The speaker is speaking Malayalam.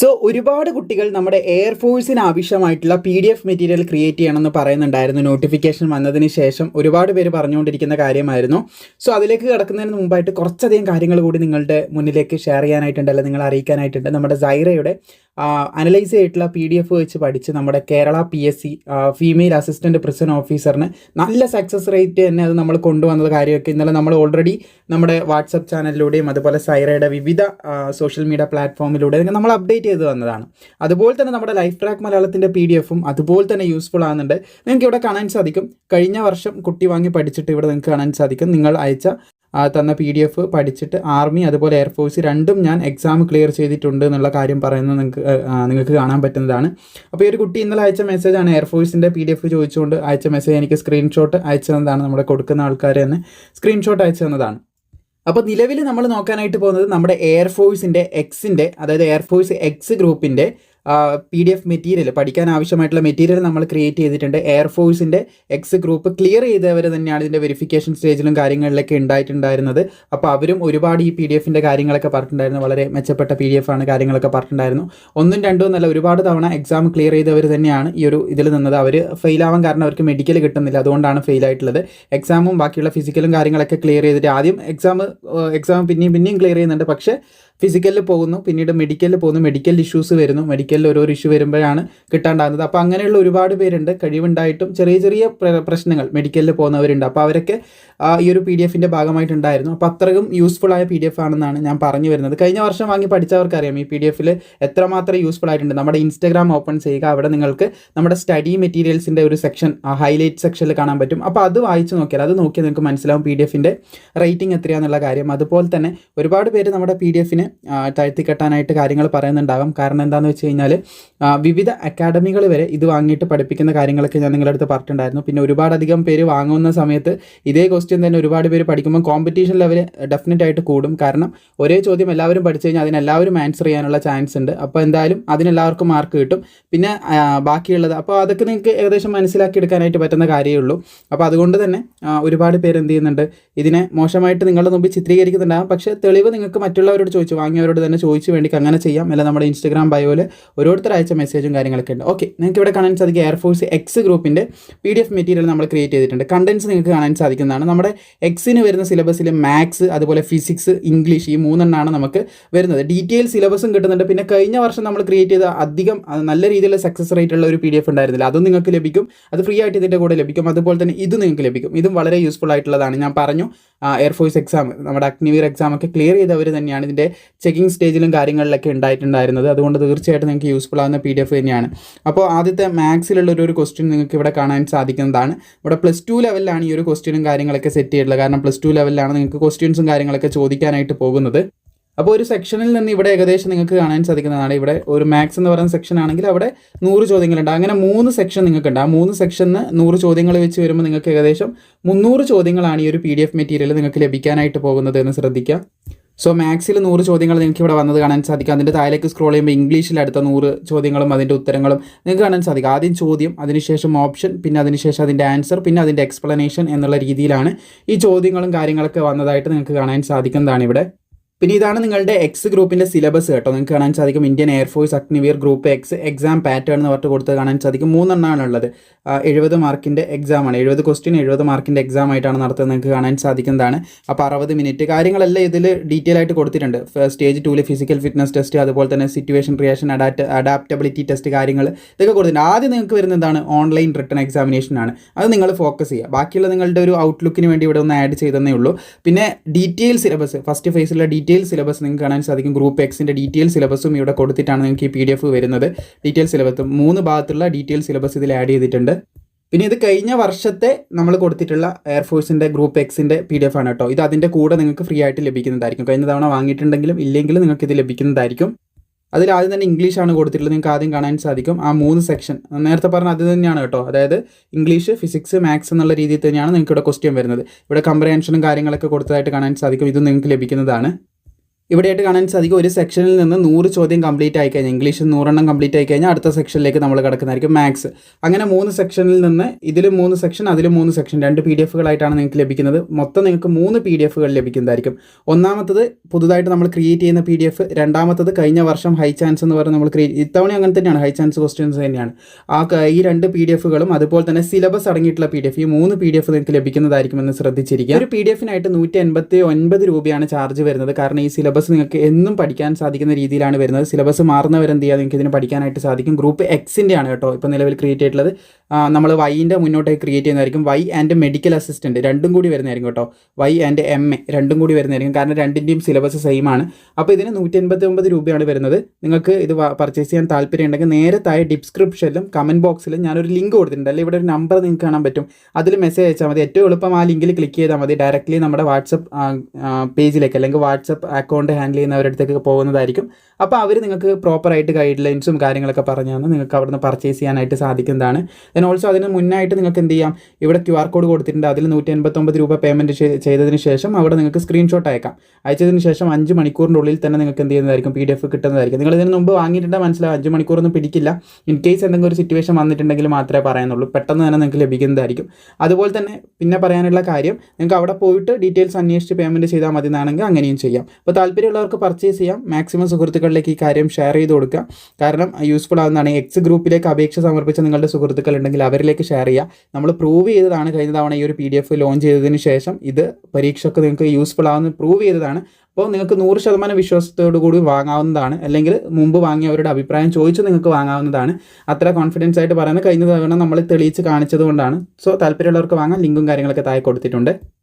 സോ ഒരുപാട് കുട്ടികൾ നമ്മുടെ എയർഫോഴ്സിന് ആവശ്യമായിട്ടുള്ള P D F material create ചെയ്യണമെന്ന് പറയുന്നുണ്ടായിരുന്നു. നോട്ടിഫിക്കേഷൻ വന്നതിന് ശേഷം ഒരുപാട് പേര് പറഞ്ഞുകൊണ്ടിരിക്കുന്ന കാര്യമായിരുന്നു. സോ അതിലേക്ക് കിടക്കുന്നതിന് മുമ്പായിട്ട് കുറച്ചധികം കാര്യങ്ങൾ കൂടി നിങ്ങളുടെ മുന്നിലേക്ക് ഷെയർ ചെയ്യാനായിട്ടുണ്ട് അല്ലെങ്കിൽ നിങ്ങളെ അറിയിക്കാനായിട്ടുണ്ട്. നമ്മുടെ സൈറയുടെ അനലൈസ് ചെയ്തിട്ടുള്ള പി ഡി എഫ് വെച്ച് പഠിച്ച് നമ്മുടെ Kerala P S C female assistant prison ഓഫീസറിന് നല്ല സക്സസ് റേറ്റ് തന്നെ അത് നമ്മൾ കൊണ്ടുവന്നത് കാര്യമൊക്കെ. ഇന്നലെ നമ്മൾ ഓൾറെഡി നമ്മുടെ വാട്സപ്പ് ചാനലിലൂടെയും അതുപോലെ സൈറയുടെ വിവിധ സോഷ്യൽ മീഡിയ പ്ലാറ്റ്ഫോമിലൂടെ നമ്മൾ അപ്ഡേറ്റ് ചെയ്ത് വന്നതാണ്. അതുപോലെ തന്നെ നമ്മുടെ ലൈഫ് ട്രാക്ക് മലയാളത്തിന്റെ പി ഡി എഫും അതുപോലെ തന്നെ യൂസ്ഫുൾ ആകുന്നുണ്ട് നിങ്ങൾക്ക് ഇവിടെ കാണാൻ സാധിക്കും. കഴിഞ്ഞ വർഷം കുട്ടി വാങ്ങി പഠിച്ചിട്ട് ഇവിടെ നിങ്ങൾക്ക് കാണാൻ സാധിക്കും. നിങ്ങൾ അയച്ച തന്ന പി ഡി എഫ് പഠിച്ചിട്ട് ആർമി അതുപോലെ എയർഫോഴ്സ് രണ്ടും ഞാൻ എക്സാം ക്ലിയർ ചെയ്തിട്ടുണ്ട് എന്നുള്ള കാര്യം പറയുന്നത് നിങ്ങൾക്ക് നിങ്ങൾക്ക് കാണാൻ പറ്റുന്നതാണ്. അപ്പോൾ ഈ ഒരു കുട്ടി ഇന്നലെ അയച്ച മെസ്സേജാണ് എയർഫോഴ്സിന്റെ പി ഡി എഫ് ചോദിച്ചുകൊണ്ട് അയച്ച മെസ്സേജ് എനിക്ക് സ്ക്രീൻഷോട്ട് അയച്ചു തന്നതാണ് നമ്മുടെ കൊടുക്കുന്ന ആൾക്കാർ തന്നെ. സ്ക്രീൻഷോട്ട് അയച്ചു തന്നതാണ്. അപ്പോൾ നിലവിൽ നമ്മൾ നോക്കാനായിട്ട് പോകുന്നത് നമ്മുടെ എയർഫോഴ്സിന്റെ എക്സിന്റെ അതായത് എയർഫോഴ്സ് എക്സ് ഗ്രൂപ്പിന്റെ പി ഡി എഫ് മെറ്റീരിയൽ പഠിക്കാൻ ആവശ്യമായിട്ടുള്ള മെറ്റീരിയൽ നമ്മൾ ക്രിയേറ്റ് ചെയ്തിട്ടുണ്ട്. എയർഫോഴ്സിന്റെ എക്സ് ഗ്രൂപ്പ് ക്ലിയർ ചെയ്തവർ തന്നെയാണ് ഇതിന്റെ വെരിഫിക്കേഷൻ സ്റ്റേജിലും കാര്യങ്ങളിലൊക്കെ ഉണ്ടായിട്ടുണ്ടായിരുന്നത്. അപ്പോൾ അവരും ഒരുപാട് ഈ പി ഡി എഫിന്റെ കാര്യങ്ങളൊക്കെ പറഞ്ഞിട്ടുണ്ടായിരുന്നു. വളരെ മെച്ചപ്പെട്ട പി ഡി എഫ് ആണ് കാര്യങ്ങളൊക്കെ പറഞ്ഞിട്ടുണ്ടായിരുന്നു. ഒന്നും രണ്ടും എന്നല്ല ഒരുപാട് തവണ എക്സാം ക്ലിയർ ചെയ്തവർ തന്നെയാണ് ഈ ഒരു ഇതിൽ നിന്നത്. അവർ ഫെയിൽ ആവാൻ കാരണം അവർക്ക് മെഡിക്കൽ കിട്ടുന്നില്ല. അതുകൊണ്ടാണ് ഫെയിൽ ആയിട്ടുള്ളത്. എക്സാമും ബാക്കിയുള്ള ഫിസിക്കലും കാര്യങ്ങളൊക്കെ ക്ലിയർ ചെയ്തിട്ട് ആദ്യം എക്സാം എക്സാം പിന്നെയും പിന്നെയും ക്ലിയർ ചെയ്യുന്നുണ്ട്. പക്ഷേ ഫിസിക്കലിൽ പോകുന്നു. പിന്നീട് മെഡിക്കലിൽ പോകുന്നു. മെഡിക്കൽ ഇഷ്യൂസ് വരുന്നു. മെഡിക്കലിൽ ഓരോ ഇഷ്യൂ വരുമ്പോഴാണ് കിട്ടാണ്ടാകുന്നത്. അപ്പോൾ അങ്ങനെയുള്ള ഒരുപാട് പേരുണ്ട്. കഴിവുണ്ടായിട്ടും ചെറിയ ചെറിയ പ്രശ്നങ്ങൾ മെഡിക്കലിൽ പോകുന്നവരുണ്ട്. അപ്പോൾ അവരൊക്കെ ഈ ഒരു പി ഡി എഫിന്റെ ഭാഗമായിട്ടുണ്ടായിരുന്നു. അപ്പോൾ അത്രയും യൂസ്ഫുൾ ആയ പി ഡി എഫ് ആണെന്നാണ് ഞാൻ പറഞ്ഞു വരുന്നത്. കഴിഞ്ഞ വർഷം വാങ്ങി പഠിച്ചവർക്കറിയാം ഈ പി ഡി എഫിൽ എത്രമാത്രം യൂസ്ഫുൾ ആയിട്ടുണ്ട്. നമ്മുടെ ഇൻസ്റ്റാഗ്രാം ഓപ്പൺ ചെയ്യുക. അവിടെ നിങ്ങൾക്ക് നമ്മുടെ സ്റ്റഡി മെറ്റീരിയൽസിന്റെ ഒരു സെക്ഷൻ ഹൈലൈറ്റ് സെക്ഷനിൽ കാണാൻ പറ്റും. അപ്പോൾ അത് വായിച്ച് നോക്കിയാൽ അത് നോക്കിയാൽ നിങ്ങൾക്ക് മനസ്സിലാവും പി ഡി എഫിന്റെ റേറ്റിംഗ് എത്രയാണെന്നുള്ള കാര്യം. അതുപോലെ തന്നെ ഒരുപാട് പേര് നമ്മുടെ പി ഡി എഫിന് താഴ്ത്തിക്കെട്ടാനായിട്ട് കാര്യങ്ങൾ പറയുന്നുണ്ടാകും കാരണം എന്താണെന്ന് വെച്ച് ആ, വിവിധ അക്കാഡമികൾ വരെ ഇത് വാങ്ങിയിട്ട് പഠിപ്പിക്കുന്ന കാര്യങ്ങളൊക്കെ ഞാൻ നിങ്ങളുടെ അടുത്ത് പറഞ്ഞിട്ടുണ്ടായിരുന്നു. പിന്നെ ഒരുപാടധികം പേര് വാങ്ങുന്ന സമയത്ത് ഇതേ ക്വസ്റ്റ്യൻ തന്നെ ഒരുപാട് പേര് പഠിക്കുമ്പോൾ കോമ്പറ്റീഷൻ ലെവൽ ഡെഫിനറ്റ് ആയിട്ട് കൂടും. കാരണം ഒരേ ചോദ്യം എല്ലാവരും പഠിച്ചു കഴിഞ്ഞാൽ അതിനെല്ലാവരും ആൻസർ ചെയ്യാനുള്ള ചാൻസ് ഉണ്ട്. അപ്പോൾ എന്തായാലും അതിനെല്ലാവർക്കും മാർക്ക് കിട്ടും. പിന്നെ ബാക്കിയുള്ളത് അപ്പോൾ അതൊക്കെ നിങ്ങൾക്ക് ഏകദേശം മനസ്സിലാക്കി എടുക്കാനായിട്ട് പറ്റുന്ന കാര്യമേ ഉള്ളൂ. അപ്പോൾ അതുകൊണ്ട് തന്നെ ഒരുപാട് പേര് എന്ത് ചെയ്യുന്നുണ്ട്? ഇതിനെ മോശമായിട്ട് നിങ്ങളുടെ മുമ്പിൽ ചിത്രീകരിക്കുന്നുണ്ടാകും. പക്ഷേ തെളിവ് നിങ്ങൾക്ക് മറ്റുള്ളവരോട് ചോദിച്ചു വാങ്ങിയവരോട് തന്നെ ചോദിച്ചു വേണ്ടി അങ്ങനെ ചെയ്യാം. അല്ല നമ്മുടെ ഇൻസ്റ്റാഗ്രാം ബയോയിൽ ഓരോരുത്തർ അയച്ച മെസ്സേജും കാര്യങ്ങളൊക്കെ ഉണ്ട്. ഓക്കെ നിങ്ങൾക്ക് ഇവിടെ കാണാൻ സാധിക്കും എയർഫോഴ്സ് എക്സ് ഗ്രൂപ്പിന്റെ പി ഡി എഫ് മെറ്റീരിയൽ നമ്മൾ ക്രിയേറ്റ് ചെയ്തിട്ടുണ്ട്. കണ്ടൻസ് നിങ്ങൾക്ക് കാണാൻ സാധിക്കുന്നതാണ്. നമ്മുടെ എക്സിന് വരുന്ന സിലബസിൽ മാത്സ് അതുപോലെ ഫിസിക്സ് ഇംഗ്ലീഷ് ഈ മൂന്നെണ്ണമാണ് നമുക്ക് വരുന്നത്. ഡീറ്റെയിൽ സിലബസും കിട്ടുന്നുണ്ട്. പിന്നെ കഴിഞ്ഞ വർഷം നമ്മൾ ക്രിയേറ്റ് ചെയ്ത അധികം നല്ല രീതിയിലുള്ള സക്സസ് റേറ്റ് ഉള്ള ഒരു പി ഡി എഫ് ഉണ്ടായിരുന്നില്ല. അതും നിങ്ങൾക്ക് ലഭിക്കും. അത് ഫ്രീ ആയിട്ട് ഇതിന്റെ കൂടെ ലഭിക്കും. അതുപോലെ തന്നെ ഇത് നിങ്ങൾക്ക് ലഭിക്കും. ഇതും വളരെ യൂസ്ഫുൾ ആയിട്ടുള്ളതാണ്. ഞാൻ പറഞ്ഞു എയർഫോഴ്സ് എക്സാം നമ്മുടെ അഗ്നിവീർ എക്സാം ഒക്കെ ക്ലിയർ ചെയ്തവർ തന്നെയാണ് ഇതിന്റെ ചെക്കിംഗ് സ്റ്റേജിലും കാര്യങ്ങളിലൊക്കെ ഉണ്ടായിട്ടുണ്ടായിരുന്നത്. അതുകൊണ്ട് തീർച്ചയായിട്ടും നിങ്ങൾക്ക് യൂസ്ഫുൾ ആവുന്ന പി ഡി എഫ് തന്നെയാണ്. അപ്പോൾ ആദ്യത്തെ മാത്സിലുള്ള ഒരു ക്വസ്റ്റ്യൻ നിങ്ങൾക്ക് ഇവിടെ കാണാൻ സാധിക്കുന്നതാണ്. ഇവിടെ പ്ലസ് ടു ലെവലിലാണ് ഈ ഒരു ക്വസ്റ്റ്യനും കാര്യങ്ങളൊക്കെ സെറ്റ് ചെയ്തിട്ടുള്ളത്. കാരണം പ്ലസ് ടു ലെവലിലാണ് നിങ്ങൾക്ക് ക്വസ്റ്റ്യൻസും കാര്യങ്ങളൊക്കെ ചോദിക്കാനായിട്ട് പോകുന്നത്. അപ്പോൾ ഒരു സെക്ഷനിൽ നിന്ന് ഇവിടെ ഏകദേശം നിങ്ങൾക്ക് കാണാൻ സാധിക്കുന്നതാണ്. ഇവിടെ ഒരു മാത്സ് എന്ന് പറയുന്ന സെക്ഷൻ ആണെങ്കിൽ അവിടെ നൂറ് ചോദ്യങ്ങളുണ്ട്. അങ്ങനെ മൂന്ന് സെക്ഷൻ നിങ്ങൾക്കുണ്ട്. ആ മൂന്ന് സെക്ഷനിൽ നൂറ് ചോദ്യങ്ങൾ വെച്ച് വരുമ്പോൾ നിങ്ങൾക്ക് ഏകദേശം മുന്നൂറ് ചോദ്യങ്ങളാണ് ഈ ഒരു പി ഡി എഫ് മെറ്റീരിയൽ നിങ്ങൾക്ക് ലഭിക്കാനായിട്ട് പോകുന്നത് എന്ന് ശ്രദ്ധിക്കുക. സോ മാത്സിൽ നൂറ് ചോദ്യങ്ങൾ നിങ്ങൾക്ക് ഇവിടെ വന്നത് കാണാൻ സാധിക്കും. അതിന്റെ താഴേക്ക് സ്ക്രോൾ ചെയ്യുമ്പോൾ ഇംഗ്ലീഷിൽ അടുത്ത നൂറ് ചോദ്യങ്ങളും അതിന്റെ ഉത്തരങ്ങളും നിങ്ങൾക്ക് കാണാൻ സാധിക്കും. ആദ്യം ചോദ്യം അതിനുശേഷം ഓപ്ഷൻ പിന്നെ അതിനുശേഷം അതിന്റെ ആൻസർ പിന്നെ അതിന്റെ എക്സ്പ്ലനേഷൻ എന്നുള്ള രീതിയിലാണ് ഈ ചോദ്യങ്ങളും കാര്യങ്ങളൊക്കെ വന്നതായിട്ട് നിങ്ങൾക്ക് കാണാൻ സാധിക്കുന്നതാണ് ഇവിടെ. പിന്നെ ഇതാണ് നിങ്ങളുടെ എക്സ് ഗ്രൂപ്പിന്റെ സിലബസ് കേട്ടോ. നിങ്ങൾക്ക് കാണാൻ സാധിക്കും Indian air force Agniveer group X exam pattern എന്ന് പറഞ്ഞിട്ട് കൊടുത്ത് കാണാൻ സാധിക്കും. മൂന്നെണ്ണമാണ് ഉള്ളത്. എഴുപത് മാർക്കിന്റെ എക്സാമാണ് എഴുപത് ക്വസ്റ്റ്യൻ എഴുപത് മാർക്കിന്റെ എക്സാം ആയിട്ടാണ് നടത്തുന്നത്. നിങ്ങൾക്ക് കാണാൻ സാധിക്കുന്നതാണ്. അപ്പോൾ അറുപത് മിനിറ്റ് കാര്യങ്ങളെല്ലാം ഇതിൽ ഡീറ്റെയിൽ ആയിട്ട് കൊടുത്തിട്ടുണ്ട്. സ്റ്റേജ് ടൂൽ ഫിസിക്കൽ ഫിറ്റ്നസ് ടെസ്റ്റ് അതുപോലെ തന്നെ situation reaction adapt adaptability test കാര്യങ്ങൾ ഇതൊക്കെ കൊടുത്തിട്ടുണ്ട്. ആദ്യം നിങ്ങൾക്ക് വരുന്നതാണ് ഓൺലൈൻ റിട്ടേൺ എക്സാമിനേഷൻ ആണ്. അത് നിങ്ങൾ ഫോക്കസ് ചെയ്യുക. ബാക്കിയുള്ള നിങ്ങളുടെ ഒരു ഔട്ട്ലുക്കിന് വേണ്ടി ഇവിടെ ഒന്ന് ആഡ് ചെയ്തതേ ഉള്ളൂ. പിന്നെ ഡീറ്റെയിൽ സിലബസ് ഫസ്റ്റ് ഫേസിലുള്ള ഡീറ്റെയിൽ സിലബസ് നിങ്ങൾക്ക് കാണാൻ സാധിക്കും. ഗ്രൂപ്പ് എക്സിന്റെ ഡീറ്റെയിൽ സിലബസും ഇവിടെ കൊടുത്തിട്ടാണ് നിങ്ങൾക്ക് ഈ പി ഡി എഫ് വരുന്നത്. ഡീറ്റെയിൽ സിലബസ് മൂന്ന് ഭാഗത്തുള്ള ഡീറ്റെയിൽ സിലബസ് ഇതിൽ ആഡ് ചെയ്തിട്ടുണ്ട്. പിന്നെ ഇത് കഴിഞ്ഞ വർഷത്തെ നമ്മൾ കൊടുത്തിട്ടുള്ള എയർഫോഴ്സിന്റെ ഗ്രൂപ്പ് എക്സിന്റെ പി ഡി എഫ് ആണ് കേട്ടോ. ഇത് അതിന്റെ കൂടെ നിങ്ങൾക്ക് ഫ്രീ ആയിട്ട് ലഭിക്കുന്നതായിരിക്കും. കഴിഞ്ഞ തവണ വാങ്ങിയിട്ടുണ്ടെങ്കിലും ഇല്ലെങ്കിലും നിങ്ങൾക്ക് ഇത് ലഭിക്കുന്നതായിരിക്കും. അതിൽ ആദ്യം തന്നെ ഇംഗ്ലീഷാണ് കൊടുത്തിട്ടുള്ളത്. നിങ്ങൾക്ക് ആദ്യം കാണാൻ സാധിക്കും. ആ മൂന്ന് സെക്ഷൻ നേരത്തെ പറഞ്ഞ അത് തന്നെയാണ് കേട്ടോ. അതായത് ഇംഗ്ലീഷ് ഫിസിക്സ് മാത്സ് എന്നുള്ള രീതിയിൽ തന്നെയാണ് നിങ്ങൾക്ക് ഇവിടെ ക്വസ്റ്റ്യൻ വരുന്നത്. ഇവിടെ കംപ്രഹെൻഷനും കാര്യങ്ങളൊക്കെ കൊടുത്തതായിട്ട് കാണാൻ സാധിക്കും. ഇത് നിങ്ങൾക്ക് ലഭിക്കുന്നതാണ്. ഇവിടെയായിട്ട് കാണാൻ സാധിക്കും ഒരു സെക്ഷനിൽ നിന്ന് നൂറ് ചോദ്യം കംപ്ലീറ്റ് ആയി കഴിഞ്ഞാൽ ഇംഗ്ലീഷിൽ നൂറെണ്ണം കംപ്ലീറ്റ് ആയി കഴിഞ്ഞാൽ അടുത്ത സെക്ഷനിലേക്ക് നമ്മൾ കിടക്കുന്നതായിരിക്കും മാത്സ്. അങ്ങനെ മൂന്ന് സെക്ഷനിൽ നിന്ന് ഇതിലും മൂന്ന് സെക്ഷൻ അതിലും മൂന്ന് സെക്ഷൻ രണ്ട് പി ഡി എഫുകളായിട്ടാണ് നിങ്ങൾക്ക് ലഭിക്കുന്നത്. മൊത്തം നിങ്ങൾക്ക് മൂന്ന് പി ഡി എഫുകൾ ലഭിക്കുന്നതായിരിക്കും. ഒന്നാമത്തത് പുതുതായിട്ട് നമ്മൾ ക്രിയേറ്റ് ചെയ്യുന്ന പി ഡി എഫ് രണ്ടാമത്തത് കഴിഞ്ഞ വർഷം ഹൈ ചാൻസ് എന്ന് പറഞ്ഞ് നമ്മൾ ക്രിയേറ്റ് ഇത്തവണ അങ്ങനെ തന്നെയാണ് ഹൈ ചാൻസ് ക്വസ്റ്റ്യൻസ് തന്നെയാണ്. ആ ഈ രണ്ട് പി ഡി എഫുകളും അതുപോലെ തന്നെ സിലബസ് അടങ്ങിയിട്ടുള്ള പി ഡി എഫ് ഈ മൂന്ന് പി ഡി എഫ് നിങ്ങൾക്ക് ലഭിക്കുന്നതായിരിക്കുമെന്ന് ശ്രദ്ധിച്ചിരിക്കുക. ഒരു പി ഡി എഫിനായിട്ട് നൂറ്റി എൺപത്തി ഒൻപത് രൂപയാണ് ചാർജ് വരുന്നത്. കാരണം ഈ സിലബസ് നിങ്ങൾക്ക് എന്നും പഠിക്കാൻ സാധിക്കുന്ന രീതിയിലാണ് വരുന്നത്. സിലബസ് മാറുന്നവരെന്ത് ചെയ്യുക? നിങ്ങൾക്ക് ഇതിന് പഠിക്കാനായിട്ട് സാധിക്കും. ഗ്രൂപ്പ് എക്സിന്റെ ആണ് കേട്ടോ ഇപ്പോൾ നിലവിൽ ക്രിയേറ്റ് ചെയ്തിട്ടുള്ളത്. നമ്മൾ വൈന്റെ മുന്നോട്ടേക്ക് ക്രിയേറ്റ് ചെയ്യുന്നതായിരിക്കും. വൈ ആൻഡ് മെഡിക്കൽ അസിസ്റ്റന്റ് രണ്ടും കൂടി വരുന്നതായിരിക്കും കേട്ടോ. വൈ ആൻഡ് എം എ രണ്ടും കൂടി വരുന്നതായിരിക്കും. കാരണം രണ്ടിന്റെയും സിലബസ് സെയിം ആണ്. അപ്പോൾ ഇതിന് നൂറ്റി എൺപത്തി ഒമ്പത് രൂപയാണ് വരുന്നത്. നിങ്ങൾക്ക് ഇത് പർച്ചേസ് ചെയ്യാൻ താല്പര്യം ഉണ്ടെങ്കിൽ നേരെ താഴെ ഡിസ്ക്രിപ്ഷനിലും കമന്റ് ബോക്സിലും ഞാനൊരു ലിങ്ക് കൊടുത്തിട്ടുണ്ട്. അല്ലെങ്കിൽ ഇവിടെ ഒരു നമ്പർ നിങ്ങൾക്ക് കാണാൻ പറ്റും. അതിൽ മെസ്സേജ് അയച്ചാൽ മതി. ഏറ്റവും എളുപ്പം ആ ലിങ്കിൽ ക്ലിക്ക് ചെയ്താൽ മതി. ഡയറക്റ്റ്ലി നമ്മുടെ വാട്സപ്പ് പേജിലേക്ക് അല്ലെങ്കിൽ വാട്സപ്പ് അക്കൗണ്ട് ഹാൻഡിൽ ചെയ്യുന്നവരുടെ അടുത്തേക്ക് പോകുന്നതായിരിക്കും. അപ്പോൾ അവർ നിങ്ങൾക്ക് പ്രോപ്പറായിട്ട് ഗൈഡ് ലൈൻസും കാര്യങ്ങളൊക്കെ പറഞ്ഞു തന്ന് നിങ്ങൾക്ക് അവിടുന്ന് പർച്ചേസ് ചെയ്യാനായിട്ട് സാധിക്കുന്നതാണ്. ദെൻ ഓൾസോ അതിന് മുന്നായിട്ട് നിങ്ങൾക്ക് എന്ത് ചെയ്യാം? ഇവിടെ ക്യു ആർ കോഡ് കൊടുത്തിട്ടുണ്ട്. അതിൽ നൂറ്റി എൺപത്തൊമ്പത് രൂപ പേയ്മെന്റ് ചെയ്തതിന് ശേഷം അവിടെ നിങ്ങൾക്ക് സ്ക്രീൻഷോട്ട് അയക്കാം. അയച്ചതിന് ശേഷം അഞ്ച് മണിക്കൂറിന്റെ ഉള്ളിൽ തന്നെ നിങ്ങൾക്ക് എന്ത് ചെയ്യുന്നതായിരിക്കും? പി ഡി എഫ് കിട്ടുന്നതായിരിക്കും. നിങ്ങൾ ഇതിന് മുമ്പ് വാങ്ങിയിട്ടുണ്ടെങ്കിൽ മനസ്സിലാവും അഞ്ച് മണിക്കൂറൊന്നും പിടിക്കില്ല. ഇൻ കേസ് എന്തെങ്കിലും ഒരു സിറ്റുവേഷൻ വന്നിട്ടുണ്ടെങ്കിൽ മാത്രമേ പറയുന്നുള്ളൂ പെട്ടെന്ന് തന്നെ നിങ്ങൾക്ക് ലഭിക്കുന്നതായിരിക്കും. അതുപോലെ തന്നെ പിന്നെ പറയാനുള്ള കാര്യം നിങ്ങൾക്ക് അവിടെ പോയിട്ട് ഡീറ്റെയിൽസ് അന്വേഷിച്ച് പേയ്മെന്റ് ചെയ്താൽ മതി എന്നാണെങ്കിൽ അങ്ങനെയും ചെയ്യാം. അപ്പോൾ താല്പര്യമുള്ളവർക്ക് പർച്ചേസ് ചെയ്യാം. മാക്സിമം സുഹൃത്തുക്കളിലേക്ക് ഈ കാര്യം ഷെയർ ചെയ്ത് കൊടുക്കുക കാരണം യൂസ്ഫുൾ ആവുന്നതാണ്. എക്സ് ഗ്രൂപ്പിലേക്ക് അപേക്ഷ സമർപ്പിച്ച നിങ്ങളുടെ സുഹൃത്തുക്കൾ ഉണ്ടെങ്കിൽ അവരിലേക്ക് ഷെയർ ചെയ്യുക നമ്മൾ പ്രൂവ് ചെയ്തതാണ് കഴിഞ്ഞ തവണ ഈ ഒരു പി ഡി എഫ് ലോഞ്ച് ചെയ്തതിന് ശേഷം. ഇത് പരീക്ഷയ്ക്ക് നിങ്ങൾക്ക് യൂസ്ഫുൾ ആവുന്ന പ്രൂവ് ചെയ്തതാണ്. അപ്പോൾ നിങ്ങൾക്ക് നൂറ് ശതമാനം വിശ്വാസത്തോടു കൂടി വാങ്ങാവുന്നതാണ്. അല്ലെങ്കിൽ മുമ്പ് വാങ്ങിയവരുടെ അഭിപ്രായം ചോദിച്ച് നിങ്ങൾക്ക് വാങ്ങാവുന്നതാണ്. അത്ര കോൺഫിഡൻസ് ആയിട്ട് പറയുന്നത് കഴിഞ്ഞ തവണ നമ്മൾ തെളിയിച്ച് കാണിച്ചത് കൊണ്ടാണ് സോ താല്പര്യമുള്ളവർക്ക് വാങ്ങാൻ ലിങ്കും കാര്യങ്ങളൊക്കെ താഴെ കൊടുത്തിട്ടുണ്ട്.